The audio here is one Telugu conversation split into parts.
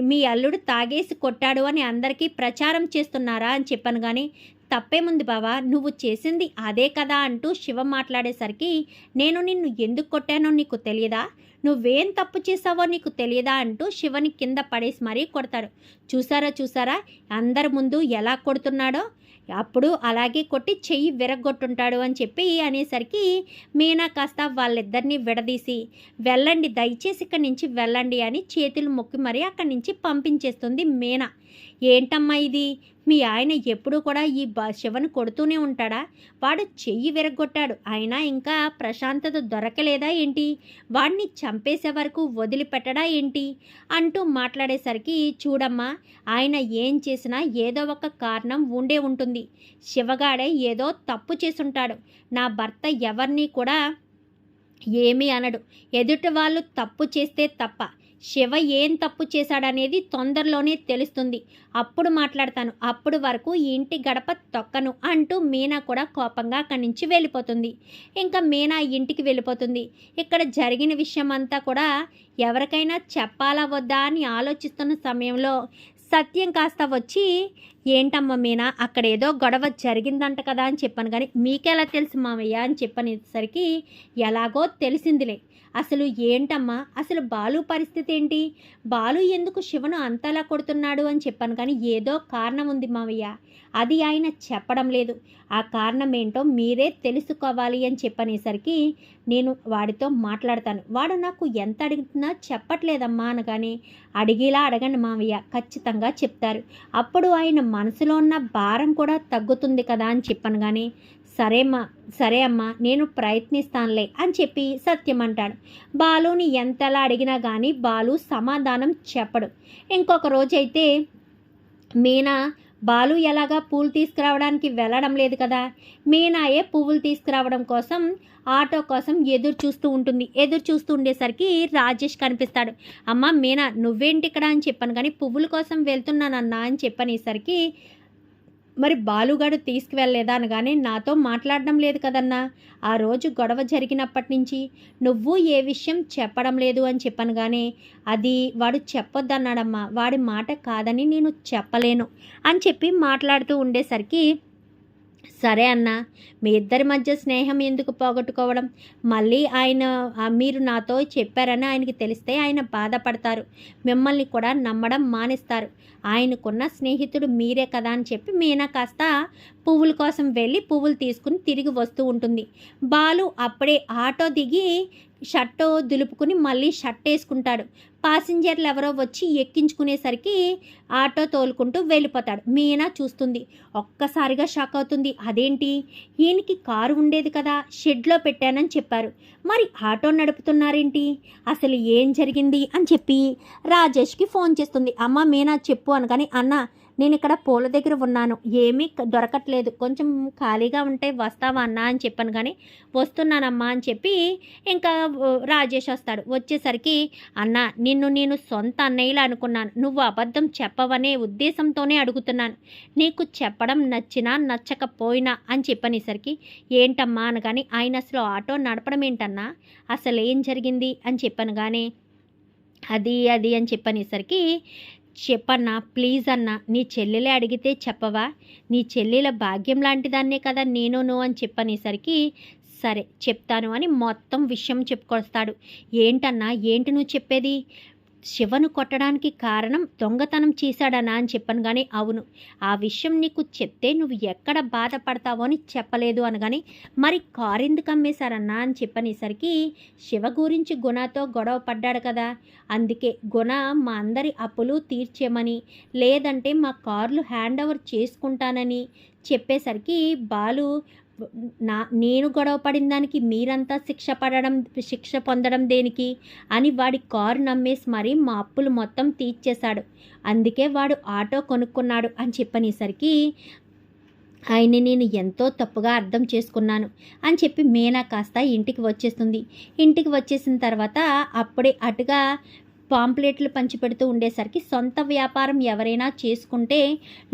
మీ అల్లుడు తాగేసి కొట్టాడు అని అందరికీ ప్రచారం చేస్తున్నారా అని చెప్పాను కానీ తప్పేముంది బావా నువ్వు చేసింది అదే కదా అంటూ శివ మాట్లాడేసరికి నేను నిన్ను ఎందుకు కొట్టానో నీకు తెలియదా? నువ్వేం తప్పు చేసావో నీకు తెలియదా అంటూ శివని కింద పడేసి మరీ కొడతాడు. చూసారా చూసారా? అందరి ముందు ఎలా కొడుతున్నాడో? అప్పుడు అలాగే కొట్టి చెయ్యి విరగొట్టుంటాడు అని చెప్పి అనేసరికి మీనా కాస్త వాళ్ళిద్దరిని విడదీసి వెళ్ళండి దయచేసి ఇక్కడి నుంచి వెళ్ళండి అని చేతులు మొక్కి మరీ అక్కడి నుంచి పంపించేస్తుంది మీనా. ఏంటమ్మా ఇది? మీ ఆయన ఎప్పుడూ కూడా ఈ బ శివను కొడుతూనే ఉంటాడా? వాడు చెయ్యి విరగొట్టాడు అయినా ఇంకా ప్రశాంతత దొరకలేదా ఏంటి? వాడిని చంపేసే వరకు వదిలిపెట్టడా ఏంటి? అంటూ మాట్లాడేసరికి చూడమ్మా ఆయన ఏం చేసినా ఏదో ఒక కారణం ఉండే ఉంటుంది. శివగాడే ఏదో తప్పు చేసుంటాడు. నా భర్త ఎవరిని కూడా ఏమీ అనడు. ఎదుటి వాళ్ళు తప్పు చేస్తే తప్ప శివ ఏం తప్పు చేశాడనేది తొందరలోనే తెలుస్తుంది. అప్పుడు మాట్లాడతాను. అప్పుడు వరకు ఈ ఇంటి గడప తొక్కను అంటూ మీనా కూడా కోపంగా అక్కడి నుంచి వెళ్ళిపోతుంది. ఇంకా మీనా ఇంటికి వెళ్ళిపోతుంది. ఇక్కడ జరిగిన విషయం అంతా కూడా ఎవరికైనా చెప్పాలా వద్దా అని ఆలోచిస్తున్న సమయంలో సత్యం కాస్త వచ్చి ఏంటమ్మా మీనా అక్కడ ఏదో గొడవ జరిగిందంట కదా అని చెప్పాను. కానీ మీకెలా తెలుసు మామయ్య అని చెప్పనేసరికి ఎలాగో తెలిసిందిలే. అసలు ఏంటమ్మా? అసలు బాలు పరిస్థితి ఏంటి బాలు ఎందుకు శివను అంతలా కొడుతున్నాడు అని చెప్పాను కానీ ఏదో కారణం ఉంది మావయ్య. అది ఆయన చెప్పడం లేదు. ఆ కారణం ఏంటో మీరే తెలుసుకోవాలి అని చెప్పనేసరికి నేను వాడితో మాట్లాడతాను. వాడు నాకు ఎంత అడుగుతున్నా చెప్పట్లేదమ్మా అనగానే అడిగేలా అడగండి మావయ్య ఖచ్చితంగా చెప్తారు. అప్పుడు ఆయన మనసులో ఉన్న భారం కూడా తగ్గుతుంది కదా అని చెప్పాను కానీ సరేమ్మా సరే అమ్మా నేను ప్రయత్నిస్తానులే అని చెప్పి సత్యం అంటాడు. బాలుని ఎంతలా అడిగినా కానీ బాలు సమాధానం చెప్పడు. ఇంకొక రోజైతే మీనా బాలు ఎలాగా పూలు తీసుకురావడానికి వెళ్ళడం లేదు కదా? మీనాయే పువ్వులు తీసుకురావడం కోసం ఆటో కోసం ఎదురు చూస్తూ ఉంటుంది. ఎదురు చూస్తూ ఉండేసరికి రాజేష్ కనిపిస్తాడు. అమ్మ మీనా నువ్వేంటి ఇక్కడ అని చెప్పాను కానీ పువ్వుల కోసం వెళ్తున్నానన్నా అని చెప్పనేసరికి మరి బాలుగాడు తీసుకువెళ్ళలేదా అనగానే నాతో మాట్లాడడం లేదు కదన్నా. ఆ రోజు గొడవ జరిగినప్పటి నుంచి నువ్వు ఏ విషయం చెప్పడం లేదు అని చెప్పాను కానీ అది వాడు చెప్పొద్దన్నాడమ్మా. వాడి మాట కాదని నేను చెప్పలేను అని చెప్పి మాట్లాడుతూ ఉండేసరికి సరే అన్న మీ ఇద్దరి మధ్య స్నేహం ఎందుకు పోగొట్టుకోవడం? మళ్ళీ ఆయన మీరు నాతో చెప్పారని ఆయనకి తెలిస్తే ఆయన బాధపడతారు. మిమ్మల్ని కూడా నమ్మడం మానేస్తారు. ఆయనకున్న స్నేహితుడు మీరే కదా అని చెప్పి మీనా కాస్త పువ్వుల కోసం వెళ్ళి పువ్వులు తీసుకుని తిరిగి వస్తూ ఉంటుంది. బాలు అప్పుడే ఆటో దిగి షర్టు దులుపుకుని మళ్ళీ షర్ట్ వేసుకుంటాడు. పాసింజర్లు ఎవరో వచ్చి ఎక్కించుకునేసరికి ఆటో తోలుకుంటూ వెళ్ళిపోతాడు. మీనా చూస్తుంది. ఒక్కసారిగా షాక్ అవుతుంది. అదేంటి? ఈయనకి కారు ఉండేది కదా షెడ్లో పెట్టానని చెప్పారు. మరి ఆటో నడుపుతున్నారేంటి? అసలు ఏం జరిగింది అని చెప్పి రాజేష్కి ఫోన్ చేస్తుంది. అమ్మ మీనా చెప్పు అనగానే అన్న నేను ఇక్కడ పూల దగ్గర ఉన్నాను. ఏమీ దొరకట్లేదు. కొంచెం ఖాళీగా ఉంటే వస్తావా అన్నా అని చెప్పాను కానీ వస్తున్నానమ్మా అని చెప్పి ఇంకా రాజేష్ వస్తాడు. వచ్చేసరికి అన్న నిన్ను నేను సొంత అన్నయ్యలా అనుకున్నాను. నువ్వు అబద్ధం చెప్పవనే ఉద్దేశంతోనే అడుగుతున్నాను. నీకు చెప్పడం నచ్చినా నచ్చకపోయినా అని చెప్పనేసరికి ఏంటమ్మా అనగాని ఆయన అసలు ఆటో నడపడం ఏంటన్నా? అసలు ఏం జరిగింది? అని చెప్పాను కానీ అది అది అని చెప్పనేసరికి చెప్పన్నా ప్లీజ్ అన్నా నీ చెల్లెలే అడిగితే చెప్పవా? నీ చెల్లెల భాగ్యం లాంటిదాన్నే కదా నేను నువ్వు అని చెప్పనేసరికి సరే చెప్తాను అని మొత్తం విషయం చెప్పుకొస్తాడు. ఏంటన్నా ఏంటి నువ్వు చెప్పేది? శివను కొట్టడానికి కారణం దొంగతనం చేశాడనా అని చెప్పాను కానీ అవును. ఆ విషయం నీకు చెప్తే నువ్వు ఎక్కడ బాధపడతావో అని చెప్పలేదు అనగాని మరి కారు ఎందుకు అమ్మేశారన్నా అని చెప్పనేసరికి శివ గురించి గుణతో గొడవ పడ్డాడు కదా. అందుకే గుణ మా అందరి అప్పులు తీర్చేమని లేదంటే మా కార్లు హ్యాండ్ ఓవర్ చేసుకుంటానని చెప్పేసరికి బాలు నా నేను గొడవ పడిన దానికి మీరంతా శిక్ష పడడం శిక్ష పొందడం దేనికి? అని వాడి కారు నమ్మేసి మరీ మా అప్పులు మొత్తం తీర్చేశాడు. అందుకే వాడు ఆటో కొనుక్కున్నాడు అని చెప్పనేసరికి ఆయన నేను ఎంతో తప్పుగా అర్థం చేసుకున్నాను అని చెప్పి మీనా కాస్త ఇంటికి వచ్చేస్తుంది. ఇంటికి వచ్చేసిన తర్వాత అప్పుడే అటుగా పాంప్లెట్లు పంచిపెడుతూ ఉండేసరికి సొంత వ్యాపారం ఎవరైనా చేసుకుంటే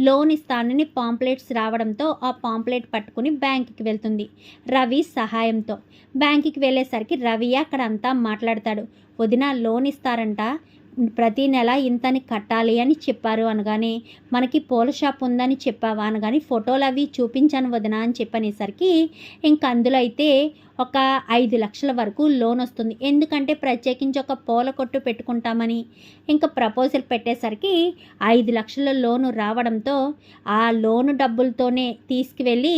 లోన్ ఇస్తానని పాంప్లెట్స్ రావడంతో ఆ పాంప్లెట్ పట్టుకుని బ్యాంకుకి వెళ్తుంది రవి సహాయంతో. బ్యాంకుకి వెళ్ళేసరికి రవి అక్కడ అంతా మాట్లాడతాడు. వదిన లోన్ ఇస్తారంట. ప్రతి నెల ఇంతని కట్టాలి అని చెప్పారు అనగానే మనకి పూల షాప్ ఉందని చెప్పావా? అనగానే ఫోటోలు అవి చూపించాను వదిన అని చెప్పనేసరికి ఇంకా అందులో అయితే ఒక ఐదు లక్షల వరకు లోన్ వస్తుంది. ఎందుకంటే ప్రత్యేకించి ఒక పూల కొట్టు పెట్టుకుంటామని. ఇంకా ప్రపోజల్ పెట్టేసరికి ఐదు లక్షల లోను రావడంతో ఆ లోను డబ్బులతోనే తీసుకువెళ్ళి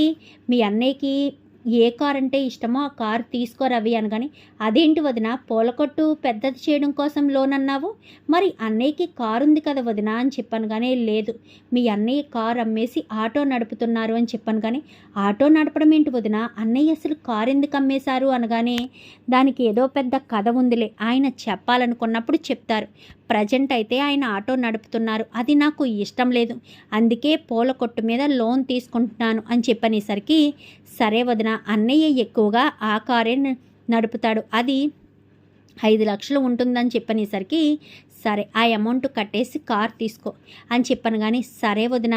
మీ అన్నయ్యకి ఏ కార్ అంటే ఇష్టమో ఆ కార్ తీసుకో రవి అనగాని అదేంటి వదిన పూలకొట్టు పెద్దది చేయడం కోసం లోన్ అన్నావు మరి అన్నయ్యకి కారు ఉంది కదా వదిన అని చెప్పాను కానీ లేదు మీ అన్నయ్య కారు అమ్మేసి ఆటో నడుపుతున్నారు అని చెప్పాను కానీ ఆటో నడపడం ఏంటి వదిన? అన్నయ్య అసలు కారు ఎందుకు అమ్మేశారు? అనగానే దానికి ఏదో పెద్ద కథ ఉందిలే ఆయన చెప్పాలనుకున్నప్పుడు చెప్తారు. ప్రజెంట్ అయితే ఆయన ఆటో నడుపుతున్నారు అది నాకు ఇష్టం లేదు అందుకే పూల కొట్టు మీద లోన్ తీసుకుంటున్నాను అని చెప్పనేసరికి సరే వదిన అన్నయ్య ఎక్కువగా ఆ కారే నడుపుతాడు. అది ఐదు లక్షలు ఉంటుందని చెప్పనేసరికి సరే ఆ అమౌంట్ కట్టేసి కార్ తీసుకో అని చెప్పాను కానీ సరే వదిన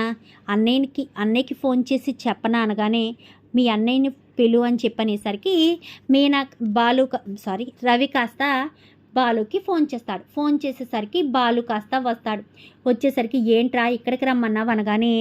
అన్నయ్యకి అన్నయ్యకి ఫోన్ చేసి చెప్పనా అనగానే మీ అన్నయ్యని పిలు అని చెప్పనేసరికి మీనా బాలు సారీ రవి కాస్త బాలుకి ఫోన్ చేస్తాడు. ఫోన్ చేసేసరికి బాలు కాస్త వస్తాడు. వచ్చేసరికి ఏంట్రా ఇక్కడికి రమ్మన్నావు? అనగానే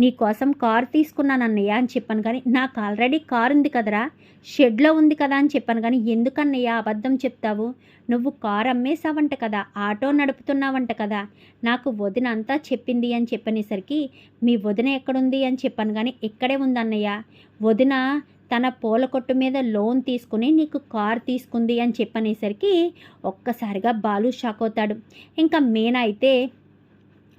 నీకోసం కారు తీసుకున్నాను అన్నయ్య అని చెప్పాను. కానీ నాకు ఆల్రెడీ కారు ఉంది కదరా షెడ్లో ఉంది కదా అని చెప్పాను. కానీ ఎందుకన్నయ్య అబద్ధం చెప్తావు? నువ్వు కారు అమ్మేశావంట కదా ఆటో నడుపుతున్నావంట కదా నాకు వదిన అంతా చెప్పింది అని చెప్పనేసరికి మీ వదిన ఎక్కడుంది? అని చెప్పాను. కానీ ఇక్కడే ఉందన్నయ్య. వదిన తన పూల కొట్టు మీద లోన్ తీసుకుని నీకు కార్ తీసుకుంది అని చెప్పనేసరికి ఒక్కసారిగా బాలు షాక్ అవుతాడు. ఇంకా మీనా అయితే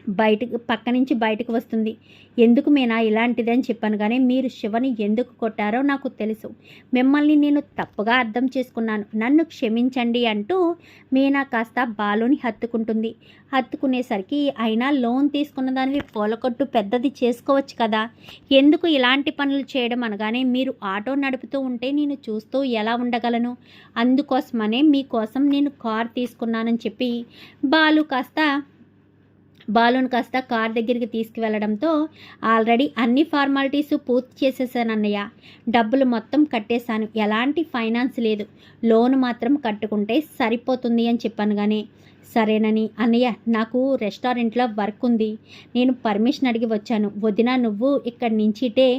బయటకు పక్క నుంచి బయటకు వస్తుంది. ఎందుకు మీనా ఇలాంటిదని చెప్పాను కానీ మీరు శివని ఎందుకు కొట్టారో నాకు తెలుసు. మిమ్మల్ని నేను తప్పుగా అర్థం చేసుకున్నాను. నన్ను క్షమించండి అంటూ మీనా కాస్త బాలుని హత్తుకుంటుంది. హత్తుకునేసరికి అయినా లోన్ తీసుకున్న దానివి పూలకొట్టు పెద్దది చేసుకోవచ్చు కదా. ఎందుకు ఇలాంటి పనులు చేయడం అనగానే మీరు ఆటో నడుపుతూ ఉంటే నేను చూస్తూ ఎలా ఉండగలను? అందుకోసమనే మీకోసం నేను కార్ తీసుకున్నానని చెప్పి బాలు కాస్త బాలుని కాస్త కార్ దగ్గరికి తీసుకువెళ్ళడంతో ఆల్రెడీ అన్ని ఫార్మాలిటీస్ పూర్తి చేసేసాను అన్నయ్య. డబ్బులు మొత్తం కట్టేశాను. ఎలాంటి ఫైనాన్స్ లేదు. లోన్ మాత్రం కట్టుకుంటే సరిపోతుంది అని చెప్పాను కానీ సరేనని. అన్నయ్య నాకు రెస్టారెంట్లో వర్క్ ఉంది. నేను పర్మిషన్ అడిగి వచ్చాను. వదిన నువ్వు ఇక్కడి నుంచిటే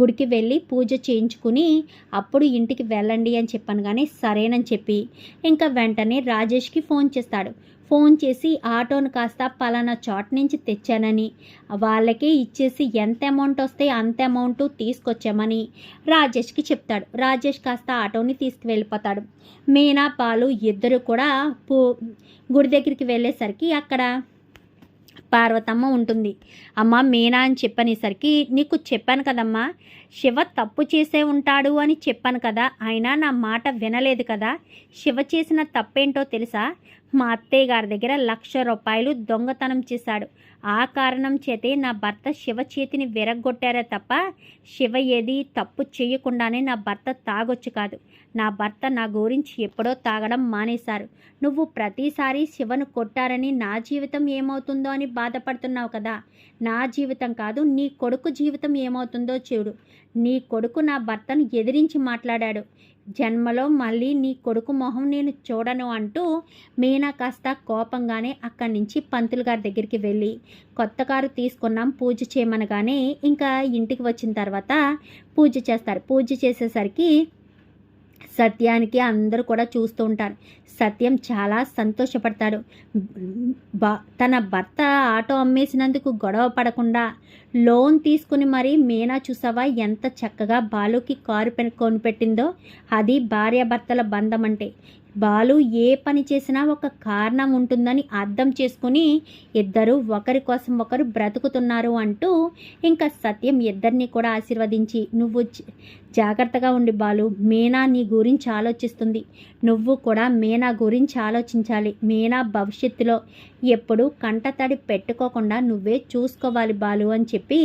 గుడికి వెళ్ళి పూజ చేయించుకుని అప్పుడు ఇంటికి వెళ్ళండి అని చెప్పాను కానీ సరేనని చెప్పి. ఇంకా వెంటనే రాజేష్కి ఫోన్ చేస్తాడు. ఫోన్ చేసి ఆటోను కాస్త పలానా చోట నుంచి తెచ్చానని. వాళ్ళకే ఇచ్చేసి ఎంత అమౌంట్ వస్తే అంత అమౌంట్ తీసుకొచ్చామని రాజేష్కి చెప్తాడు. రాజేష్ కాస్త ఆటోని తీసుకువెళ్ళిపోతాడు. మీనా పాలు ఇద్దరు కూడా పూ గుడి దగ్గరికి వెళ్ళేసరికి అక్కడ పార్వతమ్మ ఉంటుంది. అమ్మ మీనా అని చెప్పనేసరికి నీకు చెప్పాను కదమ్మా శివ తప్పు చేసే ఉంటాడు అని చెప్పాను కదా అయినా నా మాట వినలేదు కదా శివ చేసిన తప్పేంటో తెలుసా? మా అత్తయ్య గారి దగ్గర లక్ష రూపాయలు దొంగతనం చేశాడు. ఆ కారణం చేతే నా భర్త శివ చేతిని విరగ్గొట్టారే తప్ప శివ ఏది తప్పు చేయకుండానే నా భర్త తాగొచ్చు కాదు. నా భర్త నా గురించి ఎప్పుడో తాగడం మానేశారు. నువ్వు ప్రతిసారి శివను కొట్టారని నా జీవితం ఏమవుతుందో అని బాధపడుతున్నావు కదా. నా జీవితం కాదు నీ కొడుకు జీవితం ఏమవుతుందో చూడు. నీ కొడుకు నా భర్తను ఎదిరించి మాట్లాడాడు. జన్మలో మళ్ళీ నీ కొడుకు మొహం నేను చూడను అంటూ మీనా కాస్త కోపంగానే అక్కడి నుంచి పంతులు గారి దగ్గరికి వెళ్ళి కొత్త కారు తీసుకున్నాం పూజ చేయమనగానే ఇంకా ఇంటికి వచ్చిన తర్వాత పూజ చేస్తారు. పూజ చేసేసరికి సత్యానికి అందరూ కూడా చూస్తూ ఉంటారు. సత్యం చాలా సంతోషపడతాడు. బ తన భర్త ఆటో అమ్మేసినందుకు గొడవ పడకుండా లోన్ తీసుకుని మరి మీనా చూసావా? ఎంత చక్కగా బాలుకి కారు పె కొనిపెట్టిందో. అది భార్యాభర్తల బంధం అంటే బాలు ఏ పని చేసినా ఒక కారణం ఉంటుందని అర్థం చేసుకుని ఇద్దరు ఒకరి కోసం ఒకరు బ్రతుకుతున్నారు అంటూ ఇంకా సత్యం ఇద్దరిని కూడా ఆశీర్వదించి నువ్వు జాగ్రత్తగా ఉండి బాలు. మీనా నీ గురించి ఆలోచిస్తుంది. నువ్వు కూడా మీనా గురించి ఆలోచించాలి. మీనా భవిష్యత్తులో ఎప్పుడు కంటతడి పెట్టుకోకుండా నువ్వే చూసుకోవాలి బాలు అని చెప్పి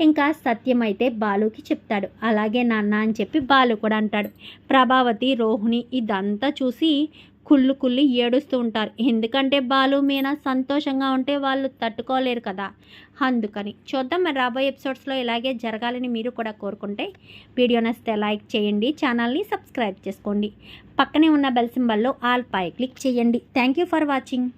ఇంకా సత్యమైతే బాలుకి చెప్తాడు. అలాగే నాన్న అని చెప్పి బాలు కూడా అంటాడు. ప్రభావతి రోహిణి ఇదంతా చూసి కుళ్ళు కుళ్ళి ఏడుస్తూ ఉంటారు. ఎందుకంటే బాలు మీనా సంతోషంగా ఉంటే వాళ్ళు తట్టుకోలేరు కదా. అందుకని చూద్దాం మరి రాబోయే ఎపిసోడ్స్లో ఇలాగే జరగాలని మీరు కూడా కోరుకుంటే వీడియో నచ్చితే లైక్ చేయండి ఛానల్ని సబ్స్క్రైబ్ చేసుకోండి. పక్కనే ఉన్న బెల్ సింబల్లో ఆల్ పై క్లిక్ చేయండి. Thank you for watching